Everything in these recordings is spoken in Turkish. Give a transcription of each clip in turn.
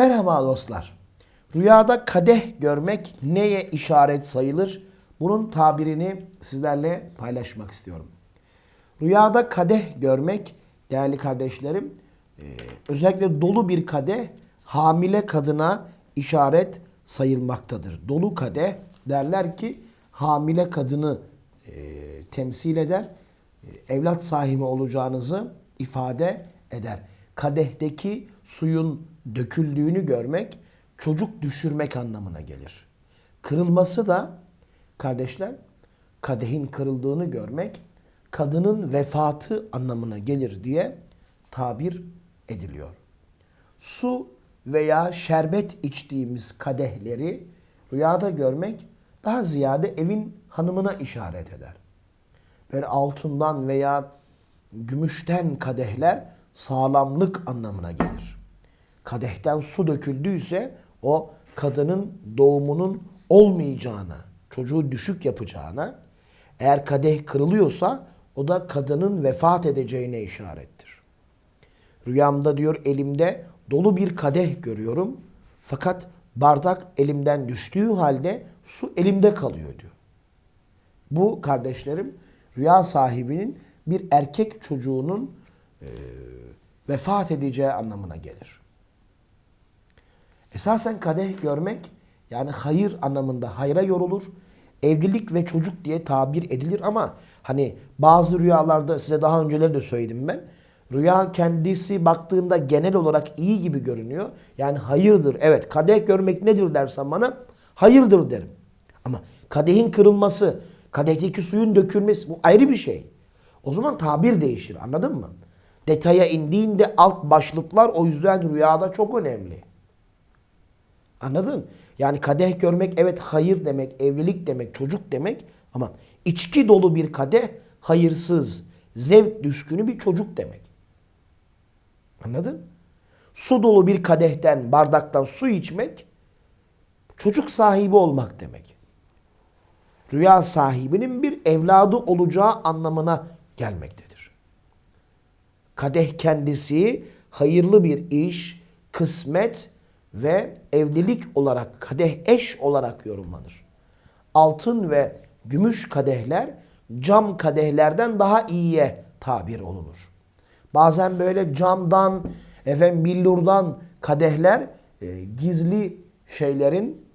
Merhaba dostlar. Rüyada kadeh görmek neye işaret sayılır? Bunun tabirini sizlerle paylaşmak istiyorum. Rüyada kadeh görmek değerli kardeşlerim e, özellikle dolu bir kadeh hamile kadına işaret sayılmaktadır. Dolu kadeh derler ki hamile kadını e, temsil eder. E, evlat sahibi olacağınızı ifade eder. Kadehteki suyun döküldüğünü görmek çocuk düşürmek anlamına gelir. Kırılması da kardeşler kadehin kırıldığını görmek kadının vefatı anlamına gelir diye tabir ediliyor. Su veya şerbet içtiğimiz kadehleri rüyada görmek daha ziyade evin hanımına işaret eder. Böyle altından veya gümüşten kadehler sağlamlık anlamına gelir. Kadehten su döküldüyse o kadının doğumunun olmayacağına, çocuğu düşük yapacağına, eğer kadeh kırılıyorsa o da kadının vefat edeceğine işarettir. Rüyamda diyor elimde dolu bir kadeh görüyorum. Fakat bardak elimden düştüğü halde su elimde kalıyor diyor. Bu kardeşlerim rüya sahibinin bir erkek çocuğunun e, vefat edeceği anlamına gelir. Esasen kadeh görmek yani hayır anlamında hayra yorulur. Evlilik ve çocuk diye tabir edilir ama hani bazı rüyalarda size daha önceleri de söyledim ben. Rüya kendisi baktığında genel olarak iyi gibi görünüyor. Yani hayırdır. Evet kadeh görmek nedir dersen bana hayırdır derim. Ama kadehin kırılması, kadehteki suyun dökülmesi bu ayrı bir şey. O zaman tabir değişir anladın mı? Detaya indiğinde alt başlıklar o yüzden rüyada çok önemli. Anladın? Yani kadeh görmek evet hayır demek, evlilik demek, çocuk demek ama içki dolu bir kadeh hayırsız, zevk düşkünü bir çocuk demek. Anladın? Su dolu bir kadehten, bardaktan su içmek çocuk sahibi olmak demek. Rüya sahibinin bir evladı olacağı anlamına gelmektedir. Kadeh kendisi hayırlı bir iş, kısmet ve evlilik olarak kadeh eş olarak yorumlanır. Altın ve gümüş kadehler cam kadehlerden daha iyiye tabir olunur. Bazen böyle camdan, efendim billurdan kadehler e, gizli şeylerin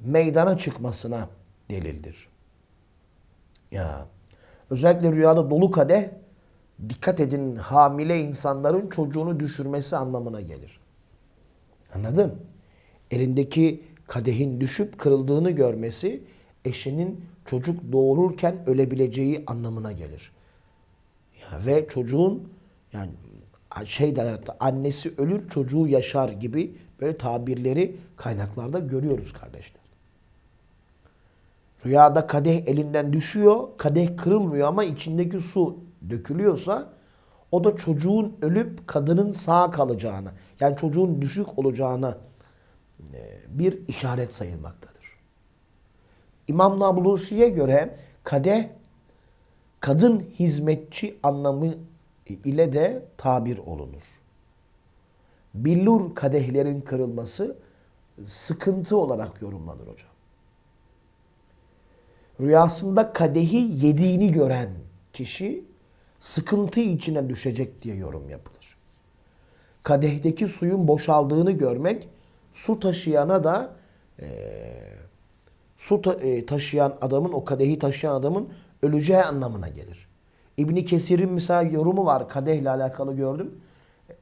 meydana çıkmasına delildir. Ya özellikle rüyada dolu kadeh dikkat edin hamile insanların çocuğunu düşürmesi anlamına gelir. Anladın? Elindeki kadehin düşüp kırıldığını görmesi eşinin çocuk doğururken ölebileceği anlamına gelir. Ya ve çocuğun yani şey derler annesi ölür çocuğu yaşar gibi böyle tabirleri kaynaklarda görüyoruz kardeşler. Rüyada kadeh elinden düşüyor, kadeh kırılmıyor ama içindeki su dökülüyorsa o da çocuğun ölüp kadının sağ kalacağına, yani çocuğun düşük olacağına e, bir işaret sayılmaktadır. İmam Nablusi'ye göre kadeh kadın hizmetçi anlamı ile de tabir olunur. Billur kadehlerin kırılması sıkıntı olarak yorumlanır hocam. Rüyasında kadehi yediğini gören kişi sıkıntı içine düşecek diye yorum yapılır. Kadehteki suyun boşaldığını görmek su taşıyana da e, su ta, e, taşıyan adamın o kadehi taşıyan adamın öleceği anlamına gelir. İbni Kesir'in mesela yorumu var kadehle alakalı gördüm.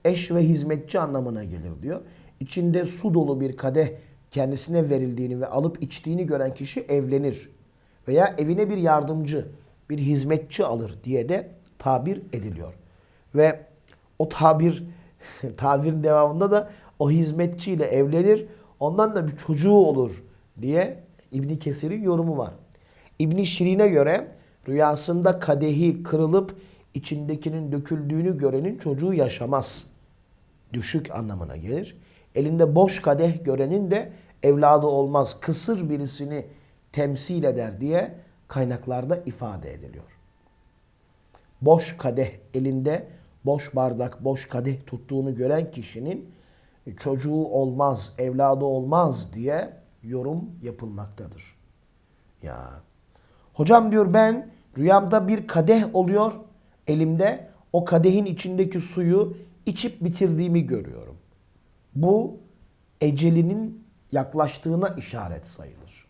Eş ve hizmetçi anlamına gelir diyor. İçinde su dolu bir kadeh kendisine verildiğini ve alıp içtiğini gören kişi evlenir. Veya evine bir yardımcı, bir hizmetçi alır diye de tabir ediliyor. Ve o tabir tabirin devamında da o hizmetçiyle evlenir. Ondan da bir çocuğu olur diye İbni Kesir'in yorumu var. İbni Şirin'e göre rüyasında kadehi kırılıp içindekinin döküldüğünü görenin çocuğu yaşamaz. Düşük anlamına gelir. Elinde boş kadeh görenin de evladı olmaz. Kısır birisini temsil eder diye kaynaklarda ifade ediliyor. Boş kadeh elinde boş bardak, boş kadeh tuttuğunu gören kişinin çocuğu olmaz, evladı olmaz diye yorum yapılmaktadır. Ya hocam diyor ben rüyamda bir kadeh oluyor elimde o kadehin içindeki suyu içip bitirdiğimi görüyorum. Bu ecelinin yaklaştığına işaret sayılır.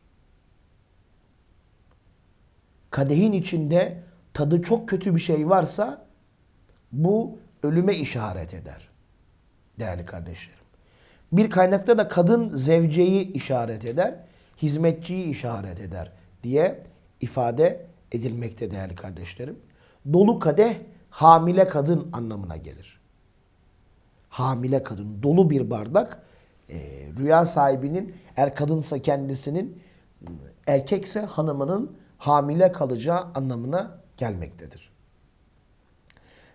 Kadehin içinde tadı çok kötü bir şey varsa bu ölüme işaret eder. Değerli kardeşlerim. Bir kaynakta da kadın zevceyi işaret eder, hizmetçiyi işaret eder diye ifade edilmekte değerli kardeşlerim. Dolu kadeh hamile kadın anlamına gelir. Hamile kadın dolu bir bardak e, rüya sahibinin eğer kadınsa kendisinin erkekse hanımının hamile kalacağı anlamına gelmektedir.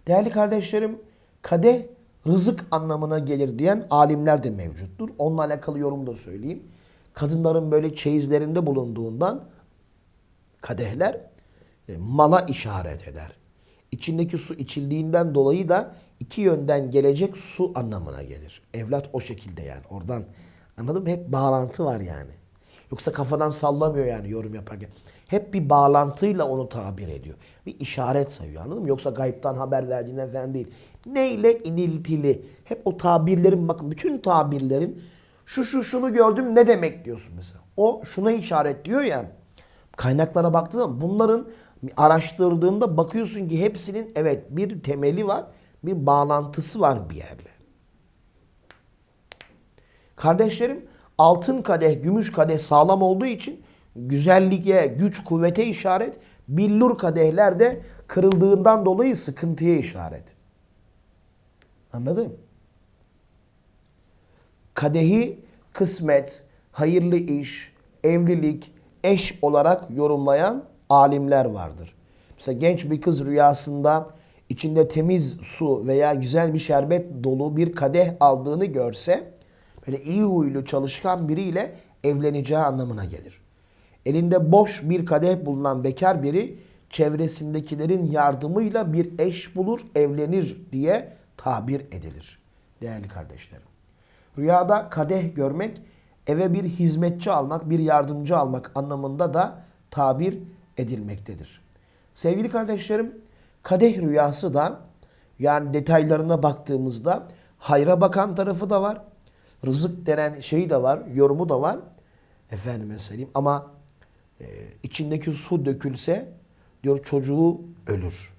Değerli kardeşlerim, kadeh rızık anlamına gelir diyen alimler de mevcuttur. Onunla alakalı yorum da söyleyeyim. Kadınların böyle çeyizlerinde bulunduğundan kadehler e, mala işaret eder. İçindeki su içildiğinden dolayı da iki yönden gelecek su anlamına gelir. Evlat o şekilde yani oradan anladın mı? Hep bağlantı var yani. Yoksa kafadan sallamıyor yani yorum yaparken. Hep bir bağlantıyla onu tabir ediyor. Bir işaret sayıyor anladın mı? Yoksa gayipten haber verdiğinden falan değil. Neyle iniltili. Hep o tabirlerin bakın bütün tabirlerin şu şu şunu gördüm ne demek diyorsun mesela. O şuna işaret diyor ya. Kaynaklara baktığın zaman bunların araştırdığında bakıyorsun ki hepsinin evet bir temeli var, bir bağlantısı var bir yerle. Kardeşlerim altın kadeh, gümüş kadeh sağlam olduğu için güzelliğe, güç, kuvvete işaret. Billur kadehler de kırıldığından dolayı sıkıntıya işaret. Anladın? Kadehi kısmet, hayırlı iş, evlilik, eş olarak yorumlayan alimler vardır. Mesela genç bir kız rüyasında içinde temiz su veya güzel bir şerbet dolu bir kadeh aldığını görse böyle iyi huylu çalışkan biriyle evleneceği anlamına gelir. Elinde boş bir kadeh bulunan bekar biri çevresindekilerin yardımıyla bir eş bulur, evlenir diye tabir edilir. Değerli kardeşlerim. Rüyada kadeh görmek eve bir hizmetçi almak, bir yardımcı almak anlamında da tabir edilmektedir. Sevgili kardeşlerim, kadeh rüyası da yani detaylarına baktığımızda hayra bakan tarafı da var. Rızık denen şeyi de var, yorumu da var. Efendime söyleyeyim ama e, içindeki su dökülse diyor çocuğu ölür.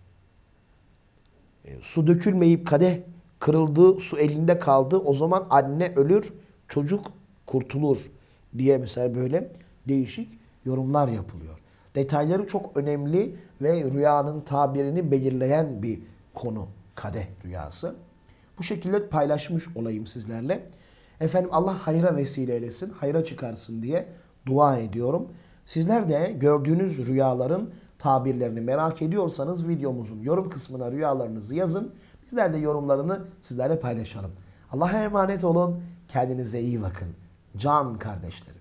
E, su dökülmeyip kadeh kırıldı, su elinde kaldı. O zaman anne ölür, çocuk kurtulur diye mesela böyle değişik yorumlar yapılıyor. Detayları çok önemli ve rüyanın tabirini belirleyen bir konu kadeh rüyası. Bu şekilde paylaşmış olayım sizlerle. Efendim Allah hayra vesile eylesin, hayra çıkarsın diye dua ediyorum. Sizler de gördüğünüz rüyaların tabirlerini merak ediyorsanız videomuzun yorum kısmına rüyalarınızı yazın. Bizler de yorumlarını sizlerle paylaşalım. Allah'a emanet olun. Kendinize iyi bakın. Can kardeşlerim.